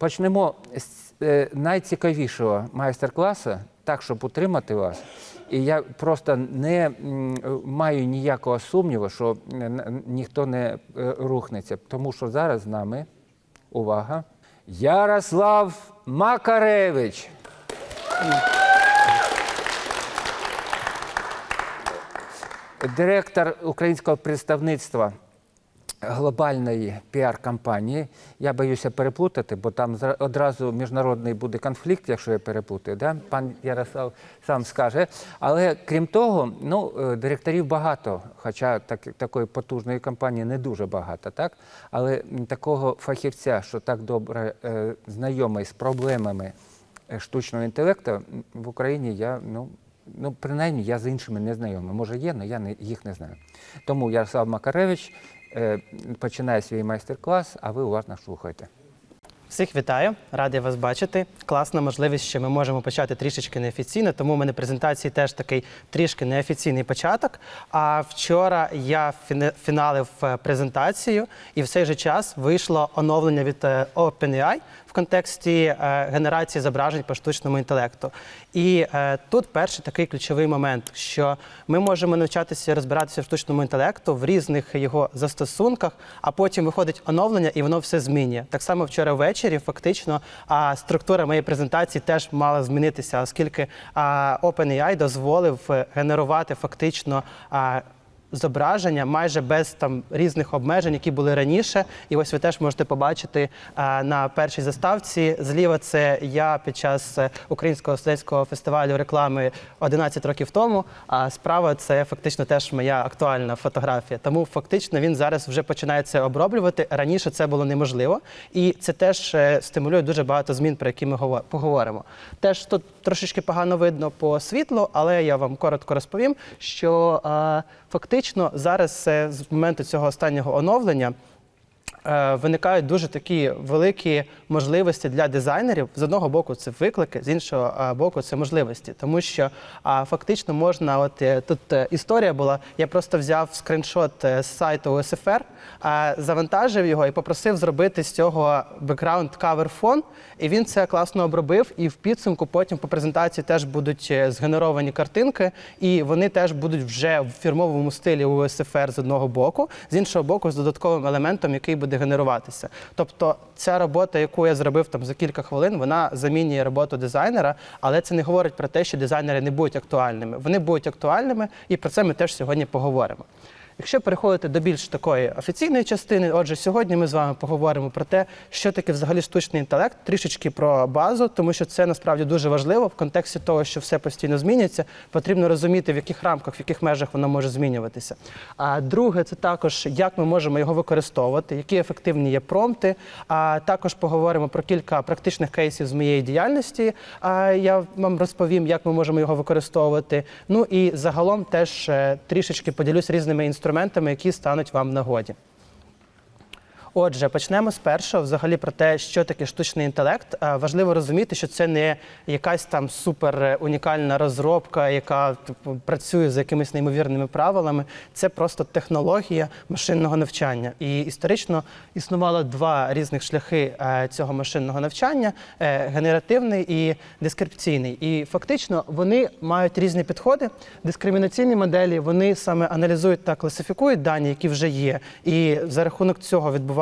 Почнемо з е, найцікавішого майстер-класу, так, щоб утримати вас. І я просто не маю ніякого сумніву, що ніхто не е, рухнеться. Тому що зараз з нами, увага, Ярослав Макаревич. Директор українського представництва глобальної піар-кампанії. Я боюся переплутати, бо там одразу міжнародний буде конфлікт, якщо я переплутаю. Да? Пан Ярослав сам скаже. Але крім того, ну, е, директорів багато, хоча так, такої потужної компанії не дуже багато, так? але такого фахівця, що так добре е, знайомий з проблемами е, штучного інтелекту, в Україні я ну, Ну, принаймні, я з іншими не знайомий. Може, є, але я не, їх не знаю. Тому Ярослав Макаревич починає свій майстер-клас, а ви уважно слухайте. Всіх вітаю, радий вас бачити. Класна можливість, що ми можемо почати трішечки неофіційно, тому у мене презентації теж такий трішки неофіційний початок. А вчора я фіналив е, презентацію, і в цей же час вийшло оновлення від е, OpenAI в контексті е, генерації зображень по штучному інтелекту. І е, тут перший такий ключовий момент, що ми можемо навчатися розбиратися в штучному інтелекту в різних його застосунках, а потім виходить оновлення і воно все змінює. Так само вчора ввечері, фактично, структура моєї презентації теж мала змінитися, оскільки OpenAI дозволив е, генерувати фактично. Зображення майже без там різних обмежень, які були раніше. І ось ви теж можете побачити а, на першій заставці. Зліва це я під час е, українського студентського фестивалю реклами 11 років тому. А справа це фактично теж моя актуальна фотографія. Тому фактично він зараз вже починає це оброблювати. Раніше це було неможливо, і це теж е, стимулює дуже багато змін, про які ми гово- поговоримо. Теж тут трошечки погано видно по світлу, але я вам коротко розповім, що е, фактично зараз з моменту цього останнього оновлення. Е, Виникають дуже такі великі можливості для дизайнерів. З одного боку, це виклики, з іншого е, боку, це можливості. Тому що фактично можна, от е, тут історія була. Я просто взяв скріншот з сайту ОСФР, завантажив його і попросив зробити з цього бекграунд кавер фон. І він це класно обробив. І в підсумку потім по презентації теж будуть згенеровані картинки, і вони теж будуть вже в фірмовому стилі УСФР з одного боку, з іншого боку, з додатковим елементом, який буде генеруватися. Тобто, ця робота, яку я зробив там за кілька хвилин, вона замінює роботу дизайнера, але це не говорить про те, що дизайнери не будуть актуальними. Вони будуть актуальними, і про це ми теж сьогодні поговоримо. Якщо переходити до більш такої офіційної частини, отже, сьогодні ми з вами поговоримо про те, що таке взагалі штучний інтелект, трішечки про базу, тому що це насправді дуже важливо в контексті того, що все постійно змінюється. Потрібно розуміти, в яких рамках, в яких межах воно може змінюватися. А друге, це також як ми можемо його використовувати, які ефективні є промпти. А також поговоримо про кілька практичних кейсів з моєї діяльності. А я вам розповім, як ми можемо його використовувати. Ну і загалом теж е, трішечки поділюсь різними інструментами, які стануть вам в нагоді. Отже, почнемо з першого, взагалі про те, що таке штучний інтелект. Е, Важливо розуміти, що це не якась там супер унікальна розробка, яка типу, працює за якимись неймовірними правилами. Це просто технологія машинного навчання. І історично існувало два різних шляхи е, цього машинного навчання: е, генеративний і дискрипційний. І фактично вони мають різні підходи. Дискримінаційні моделі вони саме аналізують та класифікують дані, які вже є, і за рахунок цього відбувається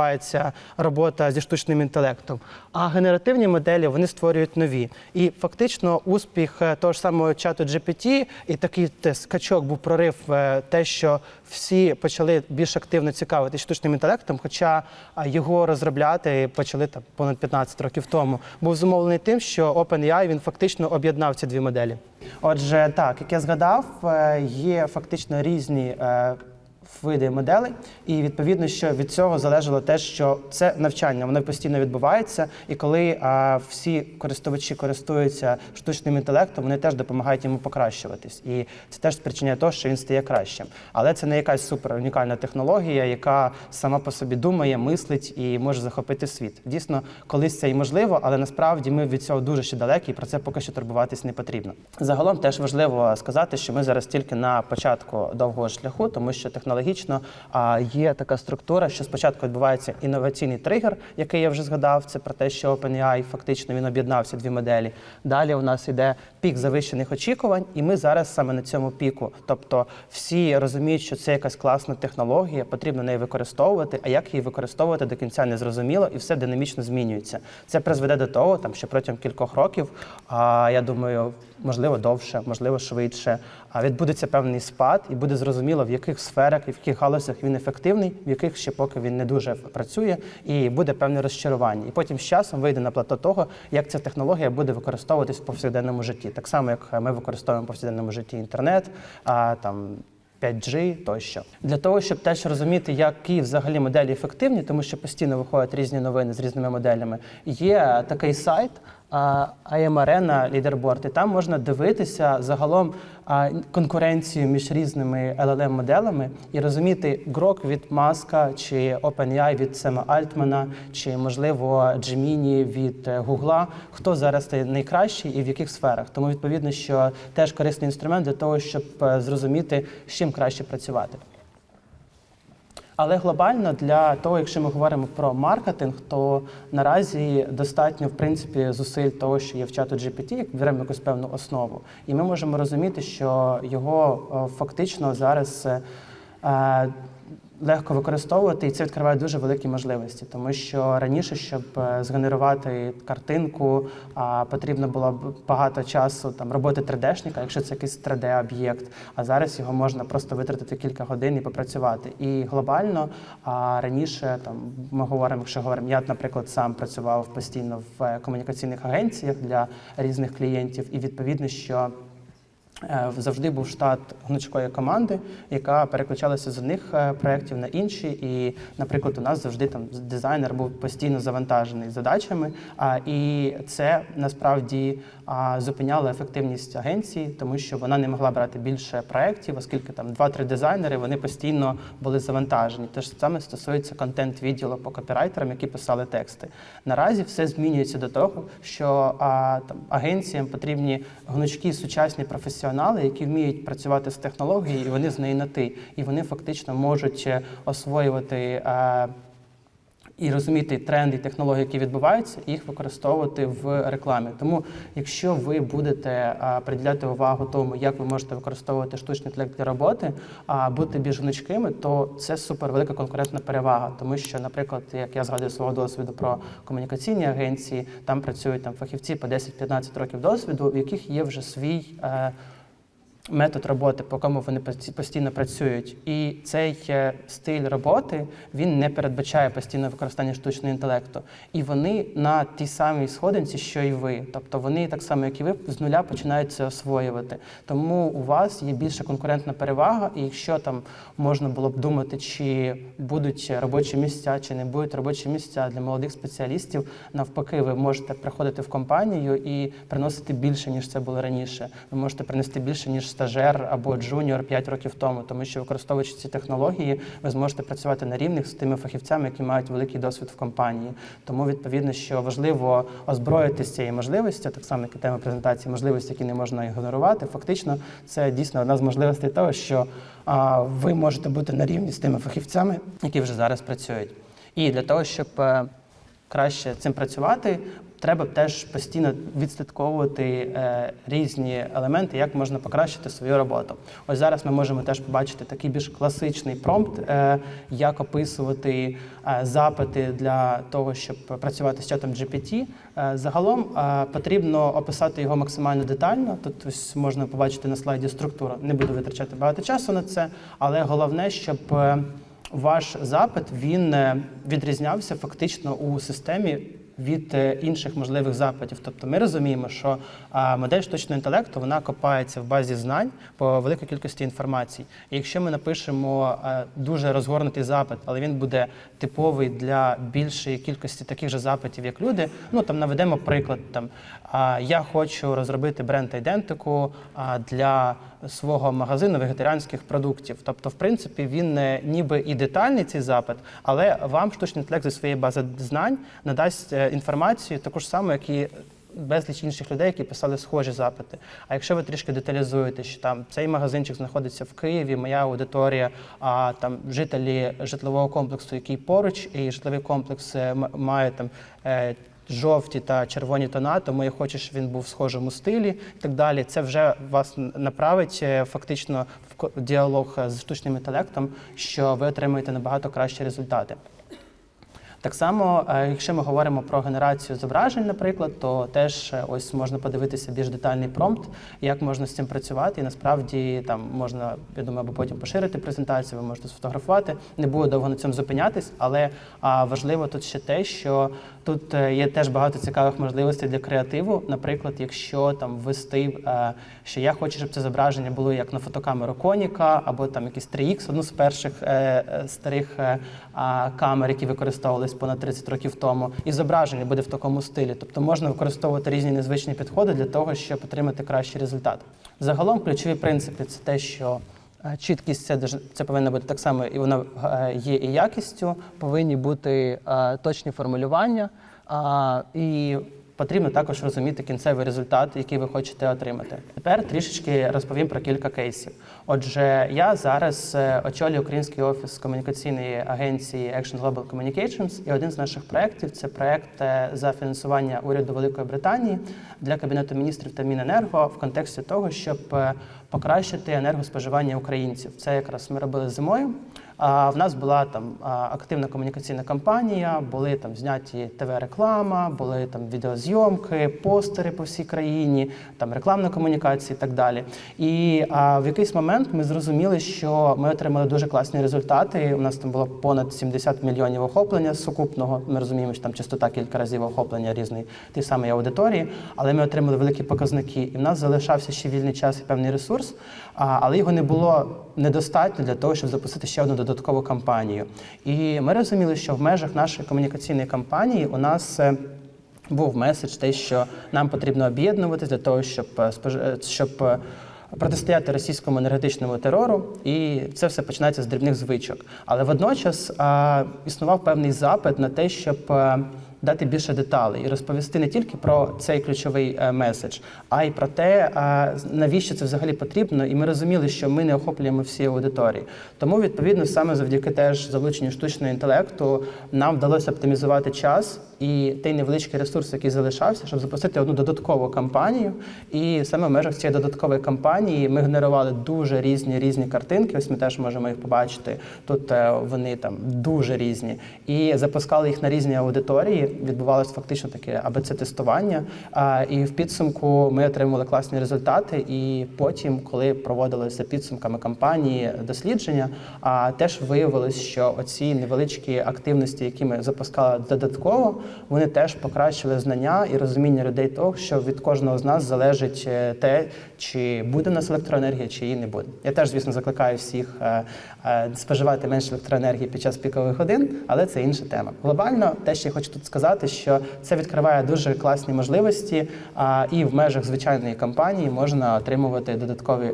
робота зі штучним інтелектом. А генеративні моделі вони створюють нові. І фактично успіх е, того ж самого чату GPT і такий скачок був прорив е, те, що всі почали більш активно цікавитися штучним інтелектом, хоча його розробляти почали там понад 15 років тому. Був зумовлений тим, що OpenAI він фактично об'єднав ці дві моделі. Отже, так як я згадав, е, є фактично різні. Види моделей, і відповідно, що від цього залежало те, що це навчання воно постійно відбувається, і коли а, всі користувачі користуються штучним інтелектом, вони теж допомагають йому покращуватись, і це теж спричиняє того, що він стає кращим. Але це не якась супер унікальна технологія, яка сама по собі думає, мислить і може захопити світ. Дійсно, колись це і можливо, але насправді ми від цього дуже ще далекі, і про це поки що турбуватись не потрібно. Загалом теж важливо сказати, що ми зараз тільки на початку довгого шляху, тому що технологічно логічно. А є така структура, що спочатку відбувається інноваційний тригер, який я вже згадав. Це про те, що OpenAI фактично він об'єднався дві моделі. Далі у нас йде пік завищених очікувань, і ми зараз саме на цьому піку. Тобто всі розуміють, що це якась класна технологія, потрібно неї використовувати. А як її використовувати до кінця не зрозуміло, і все динамічно змінюється. Це призведе до того, там що протягом кількох років, а я думаю, можливо, довше, можливо, швидше. А відбудеться певний спад, і буде зрозуміло, в яких сферах і в яких галузях він ефективний, в яких ще поки він не дуже працює, і буде певне розчарування. І потім з часом вийде на плато того, як ця технологія буде використовуватись в повсякденному житті. Так само, як ми використовуємо в повсякденному житті інтернет, а там. 5G тощо для того, щоб теж розуміти, які взагалі моделі ефективні, тому що постійно виходять різні новини з різними моделями. Є такий сайт а, IM Arena Leaderboard, і там можна дивитися загалом конкуренцію між різними LLM моделями і розуміти грок від Маска чи OpenAI від Сема Альтмана, чи можливо Gemini від е, Гугла, хто зараз найкращий і в яких сферах. Тому відповідно, що теж корисний інструмент для того, щоб е, зрозуміти, з чим краще працювати. Але глобально для того, якщо ми говоримо про маркетинг, то наразі достатньо в принципі зусиль того, що є в чату GPT, як беремо якусь певну основу, і ми можемо розуміти, що його е, фактично зараз. Легко використовувати, і це відкриває дуже великі можливості, тому що раніше, щоб е, згенерувати картинку, потрібно було багато часу там роботи 3D-шника, якщо це якийсь 3D-об'єкт. А зараз його можна просто витратити кілька годин і попрацювати. І глобально а раніше там ми говоримо, якщо говоримо, я, наприклад, сам працював постійно в е, комунікаційних агенціях для різних клієнтів, і відповідно, що Завжди був штат гнучкої команди, яка переключалася з одних е, проєктів на інші. І, наприклад, у нас завжди там дизайнер був постійно завантажений задачами. І це насправді а, зупиняло ефективність агенції, тому що вона не могла брати більше проєктів, оскільки там два-три дизайнери вони постійно були завантажені. Те ж саме стосується контент-відділу по копірайтерам, які писали тексти. Наразі все змінюється до того, що а, там агенціям потрібні гнучкі сучасні професіонали, які вміють працювати з технологією, і вони з неї на ти. І вони фактично можуть е, освоювати. е, і розуміти тренди, і технології, які відбуваються, і їх використовувати в рекламі. Тому, якщо ви будете приділяти увагу тому, як ви можете використовувати штучний інтелект для роботи, а бути більш гнучкими, то це супер велика конкурентна перевага. Тому що, наприклад, як я згадую свого досвіду про комунікаційні агенції, там працюють там фахівці по 10-15 років досвіду, в яких є вже свій. Метод роботи, по якому вони пості- постійно працюють. І цей е, стиль роботи він не передбачає постійне використання штучного інтелекту. І вони на тій самій сходинці, що і ви. Тобто вони так само, як і ви, з нуля починають це освоювати. Тому у вас є більша конкурентна перевага, і якщо там можна було б думати, чи будуть робочі місця, чи не будуть робочі місця для молодих спеціалістів, навпаки, ви можете приходити в компанію і приносити більше, ніж це було раніше. Ви можете принести більше, ніж стажер або джуніор 5 років тому, тому що використовуючи ці технології, ви зможете працювати на рівних з тими фахівцями, які мають великий досвід в компанії. Тому відповідно, що важливо озброїтися цією можливістю, так само як і тема презентації, можливості, які не можна ігнорувати. Фактично, це дійсно одна з можливостей того, що а, ви можете бути на рівні з тими фахівцями, які вже зараз працюють. І для того, щоб е, краще цим працювати, треба теж постійно відслідковувати е, різні елементи, як можна покращити свою роботу. Ось зараз ми можемо теж побачити такий більш класичний промпт, е, як описувати е, запити для того, щоб працювати з чатом GPT. Загалом потрібно описати його максимально детально. Тут ось можна побачити на слайді структуру. Не буду витрачати багато часу на це, але головне, щоб ваш запит він відрізнявся фактично у системі від е, інших можливих запитів. Тобто ми розуміємо, що модель штучного інтелекту вона копається в базі знань по великій кількості інформації. І якщо ми напишемо е, дуже розгорнутий запит, але він буде типовий для більшої кількості таких же запитів, як люди, ну там наведемо приклад там. Я хочу розробити бренд ідентику для свого магазину вегетаріанських продуктів. Тобто, в принципі, він е, ніби і детальний цей запит, але вам штучний інтелект зі своєї бази знань надасть е, інформацію таку ж саму, як і безліч інших людей, які писали схожі запити. А якщо ви трішки деталізуєте, що там цей магазинчик знаходиться в Києві, моя аудиторія, а там жителі житлового комплексу, який поруч, і житловий комплекс має там. е, Жовті та червоні тона, тому я хочу, щоб він був в схожому стилі і так далі. Це вже вас направить е, фактично в діалог е, з штучним інтелектом, що ви отримаєте набагато кращі результати. Так само, е, якщо ми говоримо про генерацію зображень, наприклад, то теж е, ось можна подивитися більш детальний промпт, як можна з цим працювати. І насправді там можна, я думаю, або потім поширити презентацію, ви можете сфотографувати. Не буду довго на цьому зупинятись, але важливо тут ще те, що тут е, є теж багато цікавих можливостей для креативу. Наприклад, якщо там ввести, е, що я хочу, щоб це зображення було як на фотокамеру Коніка, або там якийсь 3X, одну з перших е, старих камер, які використовувались понад 30 років тому, і зображення буде в такому стилі. Тобто можна використовувати різні незвичні підходи для того, щоб отримати кращий результат. Загалом ключові принципи це те, що Чіткість це це повинна бути так само, і вона е, є і якістю. Повинні бути е, точні формулювання, і потрібно також розуміти кінцевий результат, який ви хочете отримати. Тепер трішечки розповім про кілька кейсів. Отже, я зараз е, очолюю український офіс комунікаційної агенції Action Global Communications, і один з наших проєктів це проєкт е, за фінансування уряду Великої Британії для Кабінету міністрів та Міненерго в контексті того, щоб е, покращити енергоспоживання українців. Це якраз ми робили зимою. А в нас була там активна комунікаційна кампанія, були там зняті ТВ-реклама, були там відеозйомки, постери по всій країні, там рекламна комунікація і так далі. І а, в якийсь момент ми зрозуміли, що ми отримали дуже класні результати. У нас там було понад 70 мільйонів охоплення сукупного. Ми розуміємо, що там частота кілька разів охоплення різної тієї самої аудиторії, але ми отримали великі показники. І в нас залишався ще вільний час і певний ресурс, а, але його не було недостатньо для того, щоб запустити ще одну додаткову кампанію. І ми розуміли, що в межах нашої комунікаційної кампанії у нас. е, Був меседж, те, що нам потрібно об'єднуватись для того, щоб е, е, щоб протистояти російському енергетичному терору, і це все починається з дрібних звичок. Але водночас а, існував певний запит на те, щоб дати більше деталей і розповісти не тільки про цей ключовий е, меседж, а й про те, навіщо це взагалі потрібно. І ми розуміли, що ми не охоплюємо всі аудиторії. Тому, відповідно, саме завдяки теж залученню штучного інтелекту нам вдалося оптимізувати час і той невеличкий ресурс, який залишався, щоб запустити одну додаткову кампанію. І саме в межах цієї додаткової кампанії ми генерували дуже різні різні картинки. Ось ми теж можемо їх побачити. Тут е, вони там дуже різні. І запускали їх на різні аудиторії. Відбувалося фактично таке АБЦ тестування. І в підсумку ми отримали класні результати. І потім, коли проводилися підсумками кампанії дослідження, а теж виявилось, що оці невеличкі активності, які ми запускали додатково, вони теж покращили знання і розуміння людей того, що від кожного з нас залежить е, те, чи буде в нас електроенергія, чи її не буде. Я теж, звісно, закликаю всіх е, е, споживати менше електроенергії під час пікових годин, але це інша тема. Глобально, те, що я хочу тут сказати, що це відкриває дуже класні можливості, і в межах звичайної кампанії можна отримувати додаткові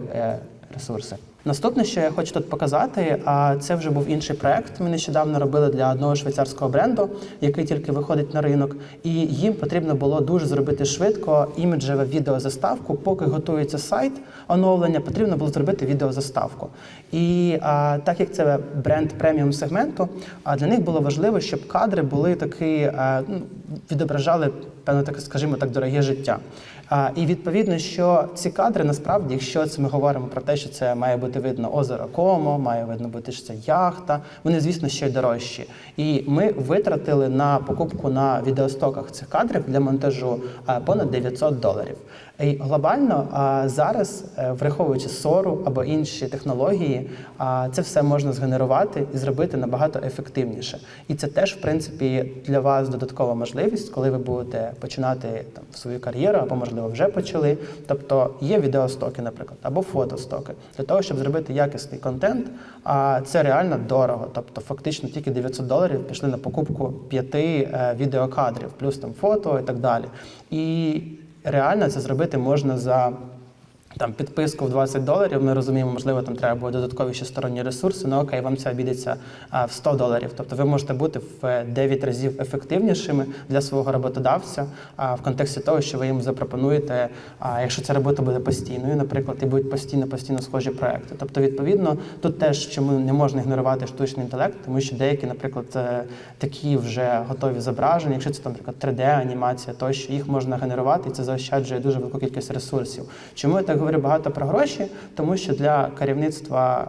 ресурси. Наступне, що я хочу тут показати, а це вже був інший проект. Ми нещодавно робили для одного швейцарського бренду, який тільки виходить на ринок, і їм потрібно було дуже зробити швидко іміджеве відеозаставку. Поки готується сайт оновлення, потрібно було зробити відеозаставку. І а, так як це бренд преміум сегменту, а для них було важливо, щоб кадри були такі, а, ну, відображали певно, так скажімо так, дороге життя. А, і відповідно, що ці кадри насправді, якщо це ми говоримо про те, що це має бути видно озеро Комо, має видно бути, що це яхта, вони, звісно, ще й дорожчі. І ми витратили на покупку на відеостоках цих кадрів для монтажу понад 900 доларів. І глобально зараз, е, враховуючи сору або інші технології, це все можна згенерувати і зробити набагато ефективніше. І це теж, в принципі, для вас додаткова можливість, коли ви будете починати там свою кар'єру, або можливо вже почали. Тобто є відеостоки, наприклад, або фотостоки для того, щоб зробити якісний контент. А це реально дорого. Тобто, фактично тільки 900 доларів пішли на покупку п'яти е, відеокадрів, плюс там фото і так далі. І реально це зробити можна за там підписку в 20 доларів. Ми розуміємо, можливо, там треба буде додаткові ще сторонні ресурси. Ну окей, вам це обійдеться в 100 доларів. Тобто ви можете бути в 9 разів ефективнішими для свого роботодавця в контексті того, що ви йому запропонуєте, а, якщо ця робота буде постійною, наприклад, і будуть постійно постійно схожі проекти. Тобто, відповідно, тут теж чому не можна ігнорувати штучний інтелект, тому що деякі, наприклад, е, такі вже готові зображення, якщо це там, наприклад, 3D-анімація, тощо їх можна генерувати, і це заощаджує дуже велику кількість ресурсів. Чому я так говорю багато про гроші? Тому що для керівництва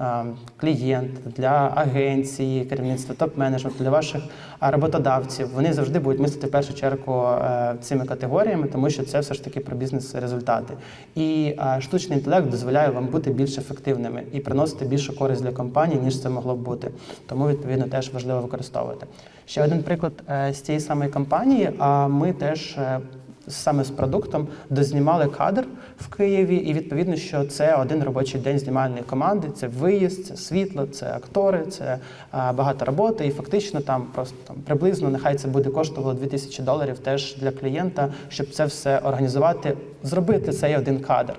е, клієнта, для агенції, керівництва топ-менеджменту, для ваших роботодавців, вони завжди будуть мислити в першу чергу е, цими категоріями, тому що це все ж таки про бізнес-результати. І е, штучний інтелект дозволяє вам бути більш ефективними і приносити більшу користь для компанії, ніж це могло б бути. Тому відповідно теж важливо використовувати. Ще один приклад е, з цієї самої компанії. А ми теж. Е, Саме з продуктом дознімали кадр в Києві, і відповідно, що це один робочий день знімальної команди. Це виїзд, це світло, це актори, це а, багато роботи. І фактично там просто там приблизно нехай це буде коштувало 2000 доларів теж для клієнта, щоб це все організувати, зробити цей один кадр.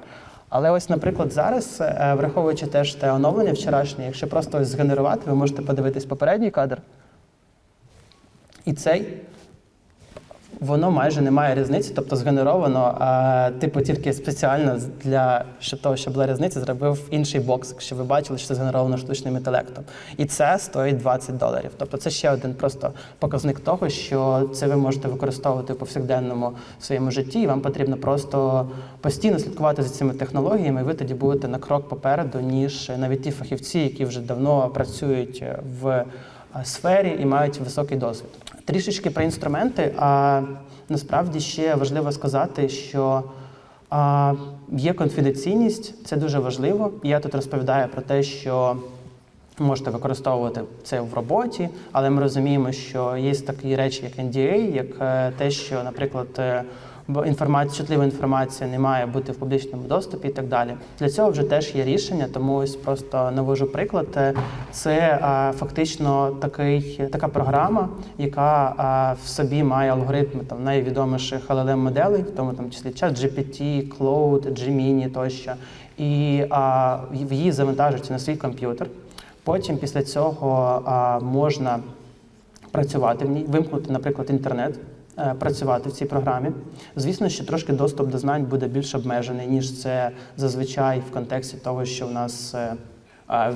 Але ось, наприклад, зараз, е, враховуючи теж те оновлення вчорашнє, якщо просто ось згенерувати, ви можете подивитись попередній кадр. І цей воно майже не має різниці, тобто згенеровано, а, типу, тільки спеціально для щоб того, щоб була різниця, зробив інший бокс, якщо ви бачили, що це згенеровано штучним інтелектом. І це стоїть 20 доларів. Тобто це ще один просто показник того, що це ви можете використовувати в повсякденному своєму житті, і вам потрібно просто постійно слідкувати за цими технологіями, і ви тоді будете на крок попереду, ніж навіть ті фахівці, які вже давно працюють в сфері і мають високий досвід. Трішечки про інструменти. А насправді ще важливо сказати, що а, є конфіденційність, це дуже важливо. Я тут розповідаю про те, що можете використовувати це в роботі, але ми розуміємо, що є такі речі, як NDA, як е, те, що, наприклад, е, бо інформація, чутлива інформація не має бути в публічному доступі і так далі. Для цього вже теж є рішення, тому ось просто навожу приклад. Е, Це а, фактично такий, така програма, яка а, в собі має алгоритми там найвідоміших LLM моделей, в тому там числі чат GPT, Cloud, Gemini тощо, і а, її завантажується на свій комп'ютер. Потім після цього а, можна працювати в ній, вимкнути, наприклад, інтернет, е, працювати в цій програмі. Звісно, що трошки доступ до знань буде більш обмежений, ніж це зазвичай в контексті того, що в нас. е,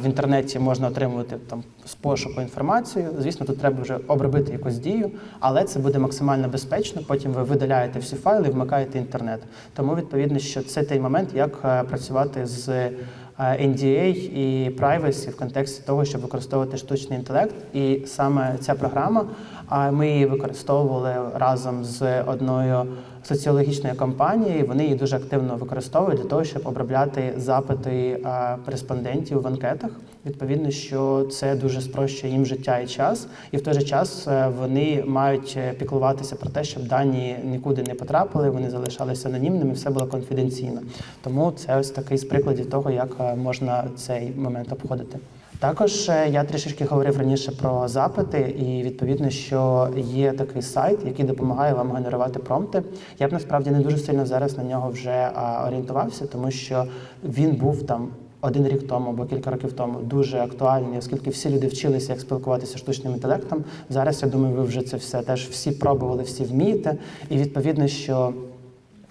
В інтернеті можна отримувати там з пошуку інформацію. Звісно, тут треба вже обробити якусь дію, але це буде максимально безпечно. Потім ви видаляєте всі файли і вмикаєте інтернет. Тому відповідно, що це той момент, як е, працювати з е, NDA і privacy в контексті того, щоб використовувати штучний інтелект. І саме ця програма, а ми її використовували разом з одною соціологічною компанією. Вони її дуже активно використовують для того, щоб обробляти запити респондентів в анкетах. Відповідно, що це дуже спрощує їм життя і час, і в той же час е, вони мають е, піклуватися про те, щоб дані нікуди не потрапили, вони залишалися анонімними, все було конфіденційно. Тому це ось такий з прикладів того, як е, можна цей момент обходити. Також е, я трішечки говорив раніше про запити, і відповідно, що є такий сайт, який допомагає вам генерувати промпти. Я б насправді не дуже сильно зараз на нього вже орієнтувався, тому що він був там. Один рік тому або кілька років тому дуже актуальний, оскільки всі люди вчилися, як спілкуватися штучним інтелектом. Зараз я думаю, ви вже це все теж всі пробували, всі вмієте. І відповідно, що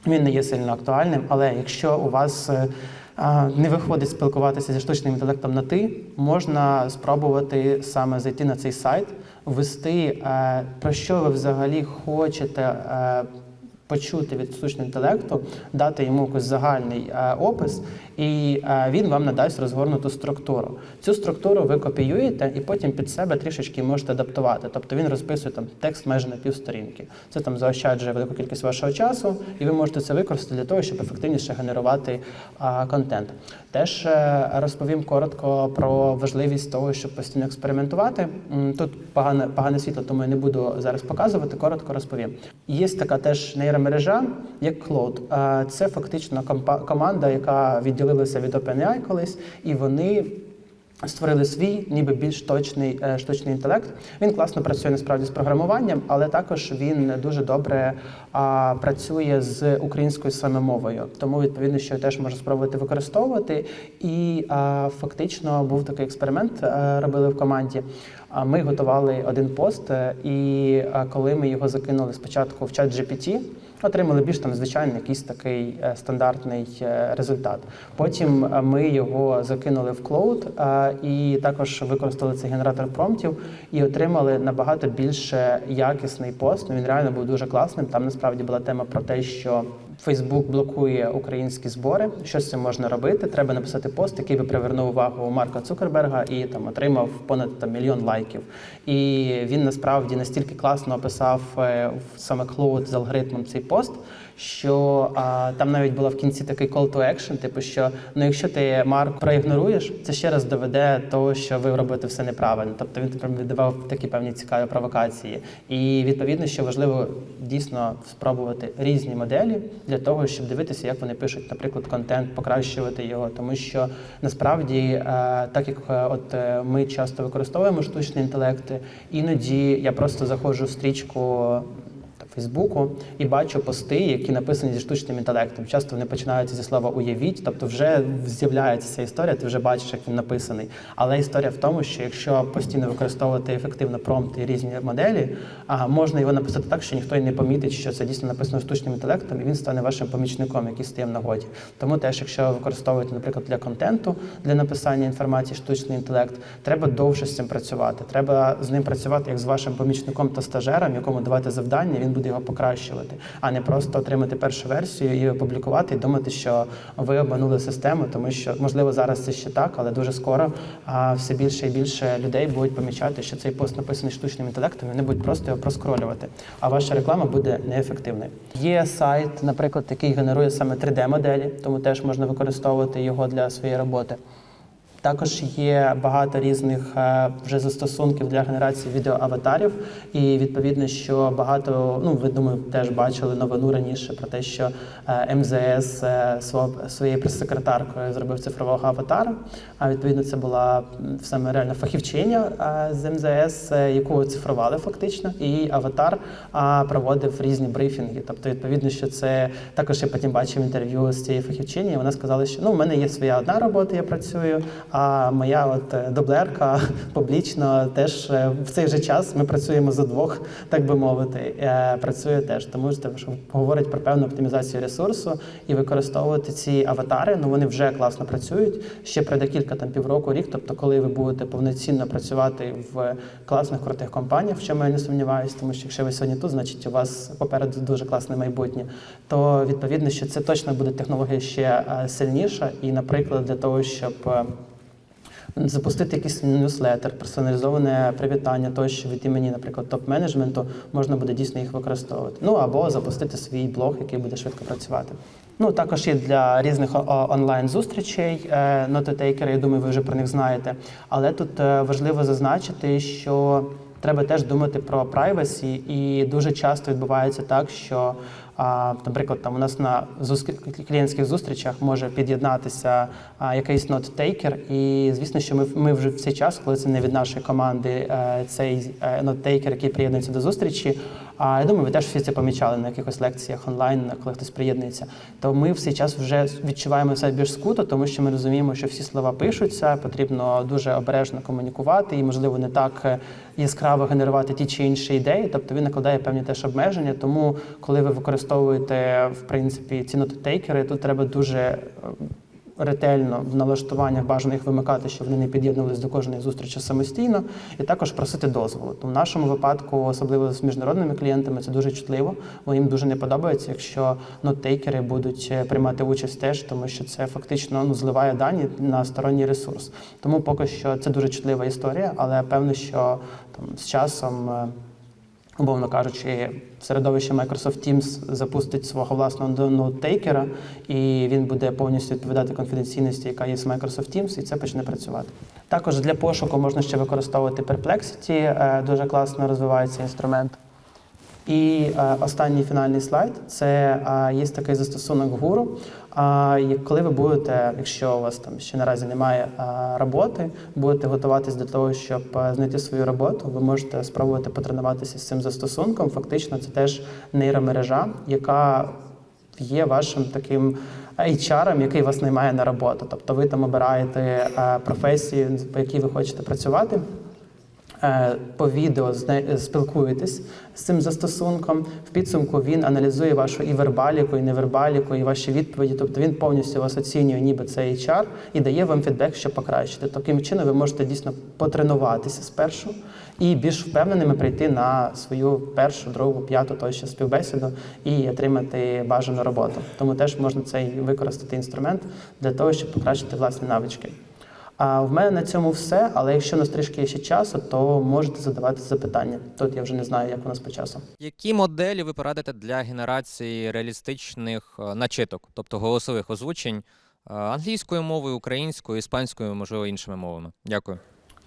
він не є сильно актуальним, але якщо у вас е, не виходить спілкуватися зі штучним інтелектом на ти, можна спробувати саме зайти на цей сайт, ввести, е, про що ви взагалі хочете. Почути від штучного інтелекту, дати йому якийсь загальний е, опис, і е, він вам надасть розгорнуту структуру. Цю структуру ви копіюєте і потім під себе трішечки можете адаптувати. Тобто він розписує там текст майже на півсторінки. Це там заощаджує велику кількість вашого часу, і ви можете це використати для того, щоб ефективніше генерувати контент. Теж е, розповім коротко про важливість того, щоб постійно експериментувати. Тут погане, погане світло, тому я не буду зараз показувати. Коротко розповім. Є така теж нейромережа, як Cloud. Це фактично команда, яка відділилася від OpenAI колись, і вони Створили свій, ніби більш точний е, штучний інтелект. Він класно працює насправді з програмуванням, але також він дуже добре а, працює з українською саме мовою. Тому відповідно, що теж можна спробувати використовувати. І а, фактично був такий експеримент, е, робили в команді. А Ми готували один пост, е, і е, коли ми його закинули спочатку в чат GPT, отримали більш там звичайний якийсь такий е, стандартний е, результат. Потім е, ми його закинули в клоуд і також використали цей генератор промптів і отримали набагато більше якісний пост. Він реально був дуже класним. Там насправді була тема про те, що Фейсбук блокує українські збори. Що з цим можна робити? Треба написати пост, який би привернув увагу Марка Цукерберга і там отримав понад там, мільйон лайків. І він насправді настільки класно описав е, саме клоуд з алгоритмом цей пост. Що а, там навіть була в кінці такий call to action, типу, що ну якщо ти Марк проігноруєш, це ще раз доведе того, що ви робите все неправильно. Тобто він тепер віддавав такі певні цікаві провокації. І відповідно, що важливо дійсно спробувати різні моделі для того, щоб дивитися, як вони пишуть, наприклад, контент, покращувати його, тому що насправді, е, так як е, от е, ми часто використовуємо штучний інтелект, іноді я просто заходжу в стрічку. Фейсбуку і бачу пости, які написані зі штучним інтелектом. Часто вони починаються зі слова уявіть, тобто вже з'являється ця історія, ти вже бачиш, як він написаний. Але історія в тому, що якщо постійно використовувати ефективно промпти і різні моделі, а можна його написати так, що ніхто й не помітить, що це дійсно написано штучним інтелектом, і він стане вашим помічником, який стає в нагоді. Тому теж, якщо ви використовуєте, наприклад, для контенту, для написання інформації штучний інтелект, треба довше з цим працювати. Треба з ним працювати як з вашим помічником та стажером, якому давати завдання, він буде його покращувати, а не просто отримати першу версію і опублікувати і думати, що ви обманули систему, тому що можливо зараз це ще так, але дуже скоро а, все більше і більше людей будуть помічати, що цей пост написаний штучним інтелектом, і вони будуть просто його проскролювати. А ваша реклама буде неефективною. Є сайт, наприклад, який генерує саме 3D-моделі, тому теж можна використовувати його для своєї роботи. Також є багато різних е, вже застосунків для генерації відеоаватарів, і відповідно, що багато, ну ви думаю, теж бачили новину раніше про те, що е, МЗС е, своєю прес-секретаркою зробив цифрового аватара. А відповідно, це була саме реально фахівчиня з МЗС, е, яку оцифрували фактично, і аватар проводив різні брифінги. Тобто, відповідно, що це також я потім бачив інтерв'ю з цією фахівчині. Вона сказала, що ну, в мене є своя одна робота, я працюю. А моя от е, дублерка публічно теж е, в цей же час ми працюємо за двох, так би мовити. е, Працює теж, тому що говорить про певну оптимізацію ресурсу і використовувати ці аватари. Ну вони вже класно працюють. Ще пройде кілька там півроку, рік. Тобто, коли ви будете повноцінно працювати в класних крутих компаніях, в чому я не сумніваюся, тому що якщо ви сьогодні тут, значить у вас попереду дуже класне майбутнє. То відповідно, що це точно буде технологія ще сильніша, і, наприклад, для того, щоб Запустити якийсь ньюслетер, персоналізоване привітання, тощо від імені, наприклад, топ-менеджменту, можна буде дійсно їх використовувати. Ну або запустити свій блог, який буде швидко працювати. Ну також є для різних онлайн-зустрічей е, нототейкери, я думаю, ви вже про них знаєте. Але тут е, важливо зазначити, що треба теж думати про прайвесі, і дуже часто відбувається так, що наприклад, там у нас на клієнтських зустрічах може під'єднатися якийсь ноттейкер, і звісно, що ми, ми вже в цей час, коли це не від нашої команди, е, цей е, ноттейкер, який приєднується до зустрічі. А я думаю, ви теж всі це помічали на якихось лекціях онлайн, коли хтось приєднується. То ми в цей час вже відчуваємо себе більш скуто, тому що ми розуміємо, що всі слова пишуться, потрібно дуже обережно комунікувати і, можливо, не так е, яскраво генерувати ті чи інші ідеї. Тобто він накладає певні теж обмеження. Тому, коли ви використовуєте в принципі ці нототейкери, тут треба дуже е, ретельно в налаштуваннях бажано їх вимикати, щоб вони не під'єднувалися до кожної зустрічі самостійно, і також просити дозволу. В нашому випадку, особливо з міжнародними клієнтами, це дуже чутливо, бо їм дуже не подобається, якщо ноттейкери будуть е, приймати участь теж, тому що це фактично ну, зливає дані на сторонній ресурс. Тому поки що це дуже чутлива історія, але певно, що там з часом. Умовно кажучи, середовище Microsoft Teams запустить свого власного ноутейкера, і він буде повністю відповідати конфіденційності, яка є з Microsoft Teams, і це почне працювати. Також для пошуку можна ще використовувати Perplexity, е, дуже класно розвивається інструмент. І е, останній фінальний слайд це е, є такий застосунок гуру. А коли ви будете, якщо у вас там ще наразі немає е, роботи, будете готуватись до того, щоб знайти свою роботу, ви можете спробувати потренуватися з цим застосунком. Фактично, це теж нейромережа, яка є вашим таким HR, який вас наймає на роботу. Тобто ви там обираєте професію, по якій ви хочете працювати. Е, По відео не- спілкуєтесь з цим застосунком. В підсумку він аналізує вашу і вербаліку, і невербаліку, і ваші відповіді. Тобто він повністю вас оцінює, ніби це HR, і дає вам фідбек, що покращити. Таким чином ви можете дійсно потренуватися спершу і більш впевненими прийти на свою першу, другу, п'яту тощо співбесіду і отримати бажану роботу. Тому теж можна цей використати інструмент для того, щоб покращити власні навички. А в мене на цьому все. Але якщо на стрижки є ще часу, то можете задавати запитання. Тут я вже не знаю, як у нас по часу. Які моделі ви порадите для генерації реалістичних е, начиток, тобто голосових озвучень е, англійською мовою, українською, іспанською, можливо, іншими мовами? Дякую.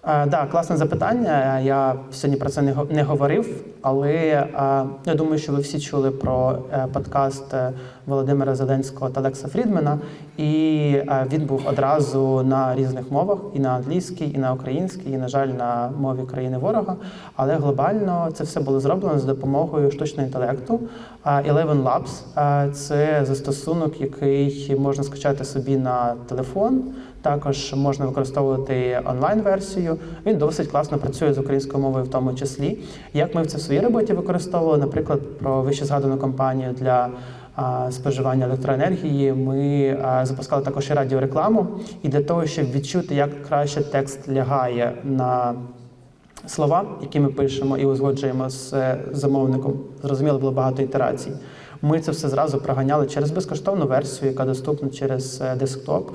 Так, да, класне запитання. Я сьогодні про це не го- не говорив, але е, я думаю, що ви всі чули про е, подкаст е, Володимира Зеленського та Лекса Фрідмена. І е, він був одразу на різних мовах: і на англійській, і на українській, і, на жаль, на мові країни ворога. Але глобально це все було зроблено за допомогою штучного інтелекту. Eleven Labs е, це застосунок, який можна скачати собі на телефон. Також можна використовувати онлайн-версію. Він досить класно працює з українською мовою, в тому числі. Як ми це в своїй роботі використовували, наприклад, про вище згадану компанію для споживання електроенергії, ми запускали також і радіорекламу. І для того, щоб відчути, як краще текст лягає на слова, які ми пишемо і узгоджуємо з е, замовником. Зрозуміло, було багато ітерацій. Ми це все зразу проганяли через безкоштовну версію, яка доступна через е, десктоп,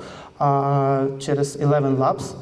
через Eleven Labs.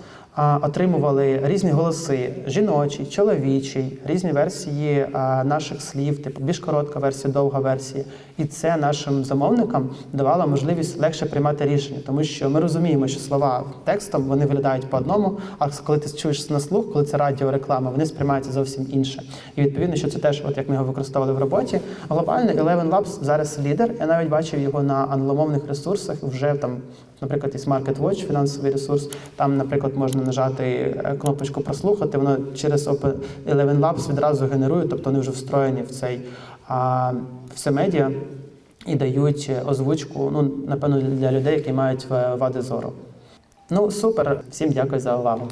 Отримували різні голоси: жіночий, чоловічий, різні версії наших слів, типу більш коротка версія, довга версія. І це нашим замовникам давало можливість легше приймати рішення, тому що ми розуміємо, що слова текстом вони виглядають по одному, а коли ти чуєш на слух, коли це радіореклама, вони сприймаються зовсім інше. І відповідно, що це теж, от як ми його використовували в роботі. Глобально Eleven Labs зараз лідер. Я навіть бачив його на англомовних ресурсах. Вже там, наприклад, є MarketWatch, фінансовий ресурс. Там, наприклад, можна нажати е, кнопочку прослухати. Воно через Open Eleven Labs відразу генерує, тобто вони вже встроєні в цей а, все медіа і дають озвучку. Ну напевно для людей, які мають е, вади зору. Ну супер, всім дякую за увагу.